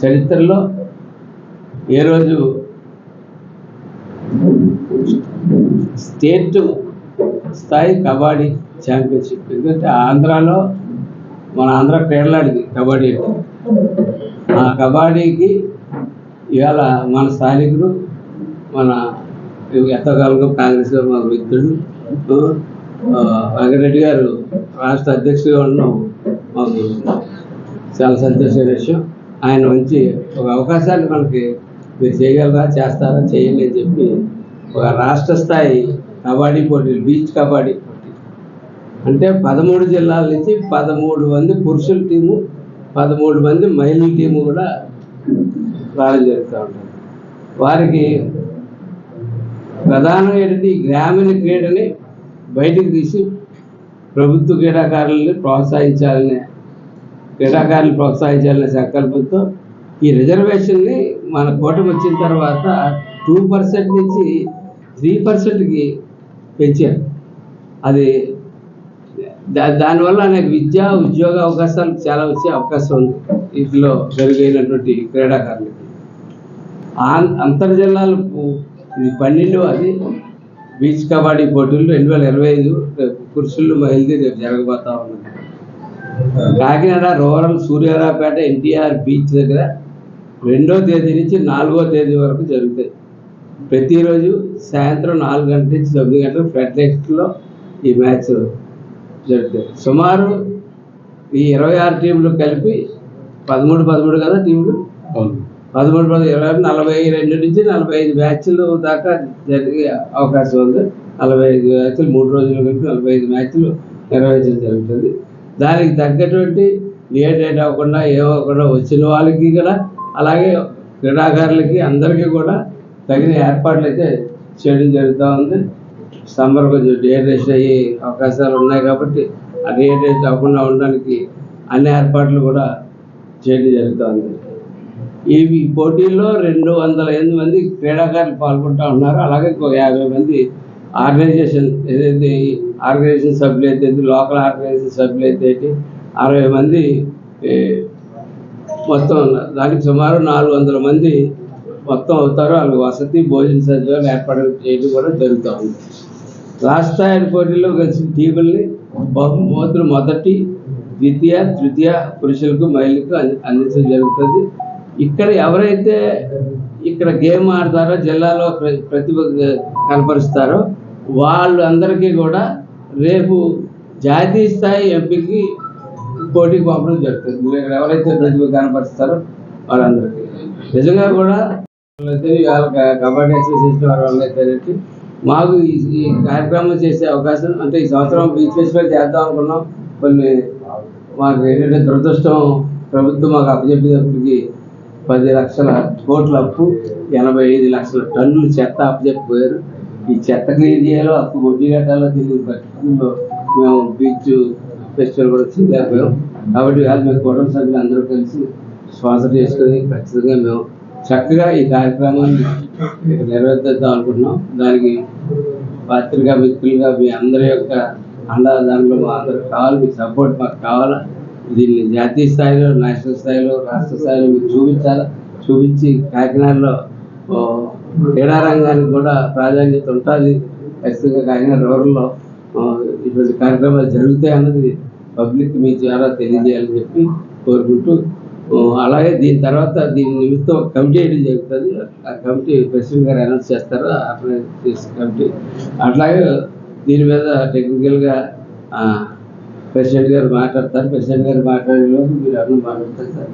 చరిత్రలో ఏ రోజు స్టేట్ స్థాయి కబడ్డీ ఛాంపియన్షిప్ ఎందుకంటే ఆంధ్రాలో మన ఆంధ్ర క్రీడలాడింది కబడ్డీ అంటే. ఆ కబడ్డీకి ఇవాళ మన స్థానికుడు మన ఎంతకాలంగా కాంగ్రెస్లో మా మిత్రుడు వెంకటరెడ్డి గారు రాష్ట్ర అధ్యక్షుడిగా ఉండడం మాకు చాలా సంతోషమైన విషయం ఆయన మంచి ఒక అవకాశాన్ని మనకి మీరు చేయగలరా చేస్తారా చేయండి అని చెప్పి ఒక రాష్ట్ర స్థాయి కబడ్డీ పోటీలు బీచ్ కబడ్డీ పోటీ. అంటే పదమూడు జిల్లాల నుంచి పదమూడు మంది పురుషుల టీము పదమూడు మంది మహిళల టీము కూడా రావడం జరుగుతూ ఉంటుంది. వారికి ప్రధానమైనది ఏంటంటే గ్రామీణ క్రీడని బయటకు తీసి ప్రభుత్వ క్రీడాకారులని ప్రోత్సహించాలనే క్రీడాకారులు ప్రోత్సహించాలనే సంకల్పంతో ఈ రిజర్వేషన్ని మన కూటమి వచ్చిన తర్వాత టూ పర్సెంట్ నుంచి త్రీ పర్సెంట్కి పెంచారు. అది దా- దానివల్ల అనేక విద్య ఉద్యోగ అవకాశాలు చాలా వచ్చే అవకాశం ఉంది. వీటిలో జరిగినటువంటి క్రీడాకారులకి ఆన్- అంతర్ జిల్లాలకు పన్నెండు అది బీచ్ కబడ్డీ పోటీలు రెండు వేల ఇరవై ఐదు పురుషులు మహిళది రేపు జరగబోతా ఉన్నది. కాకినాడ రూరల్ సూర్యారావుపేట ఎన్టీఆర్ బీచ్ దగ్గర రెండో తేదీ నుంచి నాలుగో తేదీ వరకు జరుగుతాయి. ప్రతిరోజు సాయంత్రం నాలుగు గంటల నుంచి తొమ్మిది గంటలకు ఫ్లడ్ ఈ మ్యాచ్ జరుగుతాయి సుమారు ఈ ఇరవై ఆరు టీంలు కలిపి పదమూడు పదమూడు కదా టీంలు? పదమూడు పదమూడు ఇరవై ఆరు, నలభై రెండు నుంచి నలభై ఐదు మ్యాచ్లు దాకా జరిగే అవకాశం ఉంది. నలభై ఐదు మ్యాచ్లు మూడు రోజులు కలిపి నలభై ఐదు మ్యాచ్లు నిర్వహించడం జరుగుతుంది. దానికి తగ్గటువంటి ఏ డేట్ అవ్వకుండా ఏమవ్వకుండా వచ్చిన వాళ్ళకి కూడా అలాగే క్రీడాకారులకి అందరికీ కూడా తగిన ఏర్పాట్లు అయితే చేయడం జరుగుతూ ఉంది సమ్మర్ కొంచెం డిహైడ్రేషన్ అయ్యే అవకాశాలు ఉన్నాయి కాబట్టి ఆ డిహైడ్రేషన్ అవ్వకుండా ఉండడానికి అన్ని ఏర్పాట్లు కూడా చేయడం జరుగుతుంది ఉంది ఈ పోటీల్లో రెండు వందల ఎనిమిది మంది క్రీడాకారులు పాల్గొంటూ ఉన్నారు అలాగే ఇంకో యాభై మంది ఆర్గనైజేషన్ ఏదైతే ఆర్గనైజేషన్ సభ్యులు అయితే లోకల్ ఆర్గనైజేషన్ సభ్యులు అయితే అరవై మంది మొత్తం ఉన్నారు. దానికి సుమారు నాలుగు వందల మంది మొత్తం అవుతారు వాళ్ళకి వసతి భోజన సదుపాయాలు ఏర్పాటు చేయడం కూడా జరుగుతూ ఉంది. రాష్ట్ర స్థాయి పోటీల్లో కలిసిన టీముల్ని బహుమతులు మొదటి ద్వితీయ తృతీయ పురుషులకు మహిళలకు అంది- అందించడం జరుగుతుంది. ఇక్కడ ఎవరైతే ఇక్కడ గేమ్ ఆడతారో జిల్లాలో ప్రతిభ కనపరుస్తారో వాళ్ళు అందరికీ కూడా రేపు జాతీయ స్థాయి ఎంపీకి పోటీకి పంపడం జరుగుతుంది. ఇక్కడ ఎవరైతే ప్రతిభ కనపరుస్తారో వాళ్ళందరికీ. నిజంగా కూడా కబడ్డీ అసోసియేషన్ వారి వాళ్ళైతే మాకు ఈ కార్యక్రమం చేసే అవకాశం అంటే ఈ సంవత్సరం బీచ్ ఫెస్టివల్ చేద్దాం అనుకున్నాం. కొన్ని మాకు ఏంటంటే దురదృష్టం ప్రభుత్వం మాకు అప్పచెప్పేటప్పటికి పది లక్షల కోట్ల అప్పు ఎనభై ఐదు లక్షల టన్నులు చెత్త అప్పచెప్పిపోయారు. ఈ చెత్త క్లీన్ చేయాలో అప్పు వడ్డీ కట్టాలో తెలియదు పరిస్థితుల్లో మేము బీచ్ ఫెస్టివల్ కూడా చేయలేకపోయాం కాబట్టి వాళ్ళు మేము కుటుంబ సభ్యులు అందరూ కలిసి స్పాన్సర్ చేసుకొని ఖచ్చితంగా మేము చక్కగా ఈ కార్యక్రమాన్ని ఇక్కడ నిర్వర్తిద్దాం అనుకుంటున్నాం. దానికి పత్రికా మిత్రులుగా మీ అందరి యొక్క అండదానంలో మా అందరికి కావాలి మీ సపోర్ట్ మాకు కావాలా? దీన్ని జాతీయ స్థాయిలో నేషనల్ స్థాయిలో రాష్ట్ర స్థాయిలో మీకు చూపించాలా? చూపించి కాకినాడలో క్రీడా రంగానికి కూడా ప్రాధాన్యత ఉంటుంది. ఖచ్చితంగా కాకినాడ రూరల్లో ఇటువంటి కార్యక్రమాలు జరుగుతాయి అన్నది పబ్లిక్ మీ ద్వారా తెలియజేయాలని చెప్పి కోరుకుంటూ అలాగే దీని తర్వాత దీని నిమిత్తం కమిటీ వేయడం జరుగుతుంది. ఆ కమిటీ ప్రెసిడెంట్ గారు అనౌన్స్ చేస్తారు. కమిటీ. అట్లాగే దీని మీద టెక్నికల్గా ప్రెసిడెంట్ గారు మాట్లాడతారు. ప్రెసిడెంట్ గారు మాట్లాడే లోపు మీరు అన్నీ మాట్లాడతారు సార్.